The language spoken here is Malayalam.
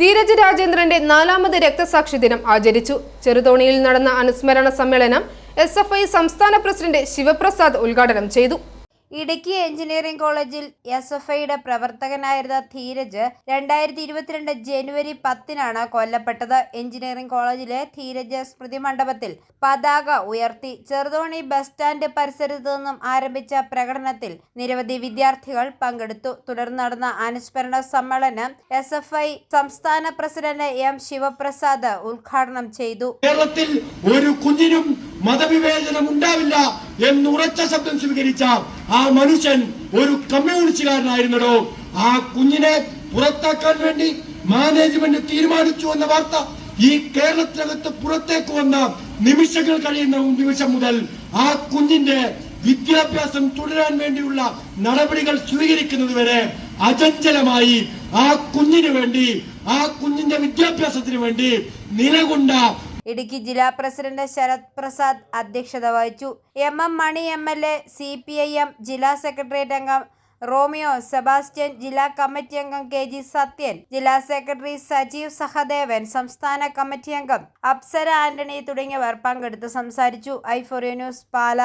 ധീരജ് രാജേന്ദ്രന്റെ നാലാമത് രക്തസാക്ഷി ദിനം ആചരിച്ചു. ചെറുതോണിയിൽ നടന്ന അനുസ്മരണ സമ്മേളനം എസ് സംസ്ഥാന പ്രസിഡന്റ് ശിവപ്രസാദ് ഉദ്ഘാടനം ചെയ്തു. ഇടുക്കി എഞ്ചിനീയറിംഗ് കോളേജിൽ എസ് എഫ് ഐയുടെ പ്രവർത്തകനായിരുന്ന ധീരജ് രണ്ടായിരത്തി ഇരുപത്തിരണ്ട് ജനുവരി പത്തിനാണ് കൊല്ലപ്പെട്ടത്. എഞ്ചിനീയറിംഗ് കോളേജിലെ ധീരജ് സ്മൃതി മണ്ഡപത്തിൽ പതാക ഉയർത്തി ചെറുതോണി ബസ് സ്റ്റാൻഡ് പരിസരത്തു നിന്നും ആരംഭിച്ച പ്രകടനത്തിൽ നിരവധി വിദ്യാർത്ഥികൾ പങ്കെടുത്തു. തുടർന്ന് നടന്ന അനുസ്മരണ സമ്മേളനം എസ് എഫ് ഐ സംസ്ഥാന പ്രസിഡന്റ് എം ശിവപ്രസാദ് ഉദ്ഘാടനം ചെയ്തു. കേരളത്തിൽ ഒരു കുഞ്ഞിനും മതവിവേചനം ഉണ്ടാവില്ല. എന്ന് ഉറച്ച ശബ്ദം സ്വീകരിച്ച ആ മനുഷ്യൻ ഒരു കമ്മ്യൂണിസ്റ്റുകാരനായിരുന്നടോ. ആ കുഞ്ഞിനെ പുറത്താക്കാൻ വേണ്ടി മാനേജ്മെന്റ് തീരുമാനിച്ചു എന്ന വാർത്ത ഈ കേരളത്തിനകത്ത് പുറത്തേക്ക് വന്ന നിമിഷങ്ങൾ കഴിയുന്ന നിമിഷം മുതൽ ആ കുഞ്ഞിന്റെ വിദ്യാഭ്യാസം തുടരാൻ വേണ്ടിയുള്ള നടപടികൾ സ്വീകരിക്കുന്നത് വരെ അചഞ്ചലമായി ആ കുഞ്ഞിന് വേണ്ടി ആ കുഞ്ഞിന്റെ വിദ്യാഭ്യാസത്തിന് വേണ്ടി നിലകൊണ്ട ഇടുക്കി ജില്ലാ പ്രസിഡന്റ് ശരത് പ്രസാദ് അധ്യക്ഷത വഹിച്ചു. M M Mani M L A C P I M ജില്ലാ സെക്രട്ടേറിയറ്റ് അംഗം റോമിയോ സെബാസ്റ്റ്യൻ ജില്ലാ കമ്മിറ്റി അംഗം കെ ജി സത്യൻ ജില്ലാ സെക്രട്ടറി സജീവ് സഹദേവൻ സംസ്ഥാന കമ്മിറ്റി അംഗം അപ്സര ആന്റണി തുടങ്ങിയവർ പങ്കെടുത്ത് സംസാരിച്ചു. ഐഫോറിയ ന്യൂസ് പാല.